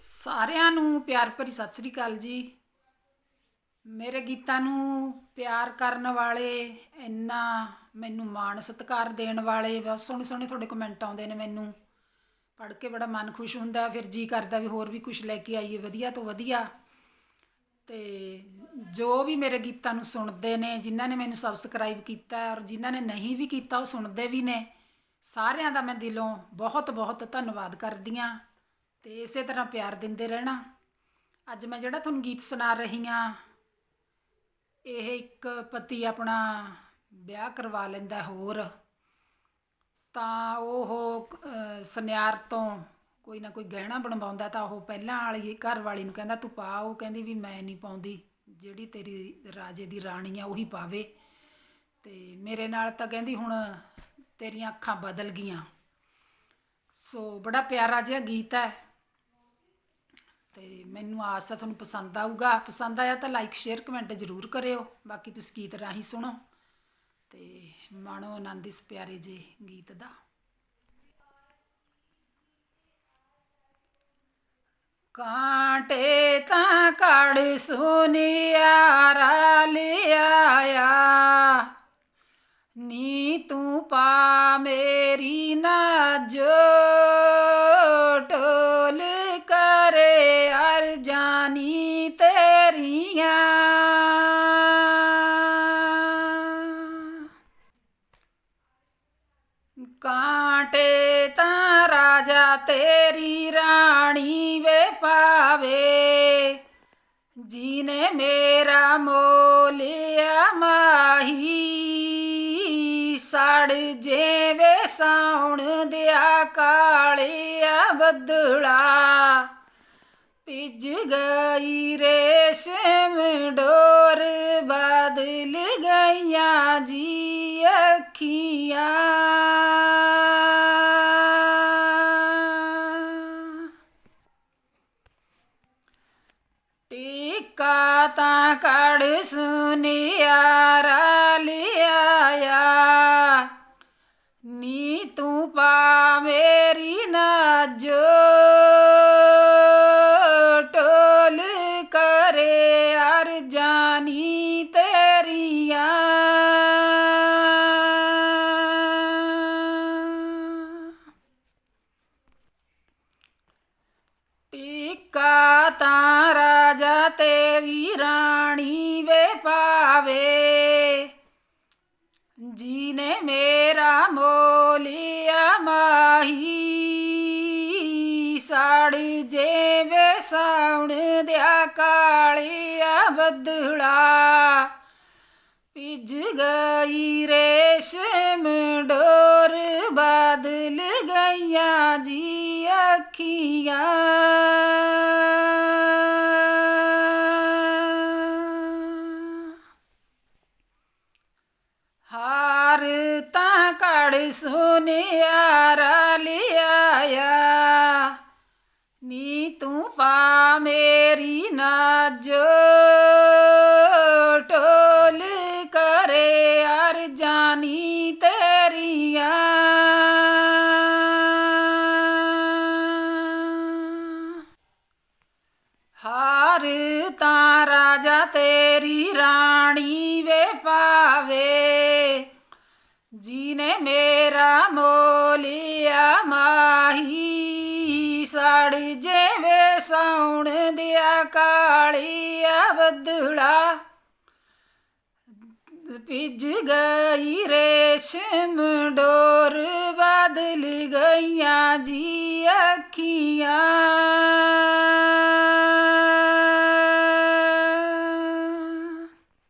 ਸਾਰਿਆਂ ਨੂੰ ਪਿਆਰ ਭਰੀ ਸਤਿ ਸ੍ਰੀ ਅਕਾਲ ਜੀ। ਮੇਰੇ ਗੀਤਾਂ ਨੂੰ ਪਿਆਰ ਕਰਨ ਵਾਲੇ, ਇੰਨਾ ਮੈਨੂੰ ਮਾਣ ਸਤਿਕਾਰ ਦੇਣ ਵਾਲੇ, ਬਹੁਤ ਸੋਹਣੇ ਸੋਹਣੇ ਤੁਹਾਡੇ ਕਮੈਂਟ ਆਉਂਦੇ ਨੇ ਮੈਨੂੰ। ਪੜ੍ਹ ਕੇ ਬੜਾ ਮਨ ਖੁਸ਼ ਹੁੰਦਾ, ਫਿਰ ਜੀ ਕਰਦਾ ਵੀ ਹੋਰ ਵੀ ਕੁਝ ਲੈ ਕੇ ਆਈਏ, ਵਧੀਆ ਤੋਂ ਵਧੀਆ। ਤੇ ਜੋ ਵੀ ਮੇਰੇ ਗੀਤਾਂ ਨੂੰ ਸੁਣਦੇ ਨੇ, ਜਿਨ੍ਹਾਂ ਨੇ ਮੈਨੂੰ ਸਬਸਕ੍ਰਾਈਬ ਕੀਤਾ ਔਰ ਜਿਨ੍ਹਾਂ ਨੇ ਨਹੀਂ ਵੀ ਕੀਤਾ, ਉਹ ਸੁਣਦੇ ਵੀ ਨੇ। ਸਾਰਿਆਂ ਦਾ ਮੈਂ ਦਿਲੋਂ ਬਹੁਤ ਬਹੁਤ ਧੰਨਵਾਦ ਕਰਦੀ ਹਾਂ। ਤੇ ਇਸੇ ਤਰ੍ਹਾਂ ਪਿਆਰ ਦਿੰਦੇ ਰਹਿਣਾ। ਅੱਜ ਮੈਂ ਜਿਹੜਾ ਤੁਹਾਨੂੰ ਗੀਤ ਸੁਣਾ ਰਹੀ ਹਾਂ, ਇਹ ਇੱਕ ਪਤੀ ਆਪਣਾ ਵਿਆਹ ਕਰਵਾ ਲੈਂਦਾ ਹੋਰ। ਤਾਂ ਉਹ ਸੁਨਿਆਰ ਤੋਂ ਕੋਈ ਨਾ ਕੋਈ ਗਹਿਣਾ ਬਣਵਾਉਂਦਾ ਤਾਂ ਉਹ ਪਹਿਲਾਂ ਵਾਲੀ ਘਰ ਵਾਲੀ ਨੂੰ ਕਹਿੰਦਾ, ਤੂੰ ਪਾ। ਉਹ ਕਹਿੰਦੀ ਵੀ ਮੈਂ ਨਹੀਂ ਪਾਉਂਦੀ, ਜਿਹੜੀ ਤੇਰੀ ਰਾਜੇ ਦੀ ਰਾਣੀ ਆ ਉਹੀ ਪਾਵੇ। ਤੇ ਮੇਰੇ ਨਾਲ ਤਾਂ ਕਹਿੰਦੀ ਹੁਣ ਤੇਰੀਆਂ ਅੱਖਾਂ ਬਦਲ ਗਈਆਂ। ਸੋ ਬੜਾ ਪਿਆਰਾ ਜਿਹਾ ਗੀਤ ਹੈ। ਤੇ ਮੈਨੂੰ ਆਸ ਹੈ ਤੁਹਾਨੂੰ ਪਸੰਦ ਆਊਗਾ। ਪਸੰਦ ਆਇਆ ਤਾਂ ਲਾਈਕ ਸ਼ੇਅਰ ਕਮੈਂਟ ਜ਼ਰੂਰ ਕਰਿਓ। ਬਾਕੀ ਤੁਸੀਂ ਗੀਤ ਰਾਹੀਂ ਸੁਣੋ। ਤੇ ਮਾਣੋ ਆਨੰਦ ਇਸ ਪਿਆਰੇ ਜੇ ਗੀਤ ਦਾ। ਕਾਂਟੇ ਤਾਂ ਕੜ ਸੁਨਿਆਰਾ ਲਿਆਇਆ ਨੀ ਤੂੰ ਪਾ ਮੇਰੀ ਨਾਜੋ ਟੋਲ ਕਾਂਟੇ ਤਾਂ ਰਾਜਾ ਤੇਰੀ ਰਾਣੀ ਵੇ ਪਾਵੇ ਜੀਨੇ ਮੇਰਾ ਮੋਲਿਆ ਮਾਹੀ, ਸੜ ਜੇਵੇ ਸਾਉਣ ਦਿਆ ਕਾਲਿਆ ਬੱਦਲਾ। ਭਿੱਜ ਗਈ ਰੇਸ਼ਮ ਡੋਰ, ਬਦਲ ਗਈਆਂ ਜੀ ਅੱਖੀਆਂ। ਟੀਕਾ ਤਾਂ ਕੜ ਸੁਨਿਆਰਾ ਲਿਆਇਆ। ਨੀ ਤੂੰ ਪਾ ਮੇਰੀ ਨਾਜੋ ਟੋਲ ਕਰੇ ਅਰ ਜਾਨੀ ਤੇਰੀਆਂ। ਟੀਕਾ ਤਾਂ ਤੇਰੀ ਰਾਣੀ ਵੇ ਪਾਵੇ ਜੀਨੇ ਮੇਰਾ ਮੋਲਿਆ ਮਾਹੀ, ਸੜ ਜੇਵੇ ਸਾਉਣ ਦਿਆ ਕਾਲਿਆ ਬਦਲਾ। ਭਿੱਜ ਗਈ ਰੇਸ਼ਮ ਡੋਰ, ਬਦਲ ਗਈਆਂ ਜੀ ਅੱਖੀਆਂ। ਤਾਂ ਕੜ ਸੁਨਿਆਰਾ ਲਿਆਇਆ। ਨੀ ਤੂੰ ਪਾ ਮੇਰੀ ਨਾਜੋ ਟੋਲ ਕਰੇ ਅਰ ਜਾਨੀ ਤੇਰੀਆਂ। ਹਾਰ ਤਾਂ ਰਾਜਾ ਤੇਰੀ ਰਾਣੀ ਵੇ ਪਾ ਮੇਰਾ ਮੋਲਿਆ ਮਾਹੀ, ਸੜ ਜੇਵੇ ਸਾਉਣ ਦਿਆ ਕਾਲੀਆ ਬੱਦਲਾ। ਭਿੱਜ ਗਈ ਰੇਸ਼ਮ, ਡੋਰ ਬਦਲ ਗਈਆਂ ਜੀ ਅੱਖੀਆਂ।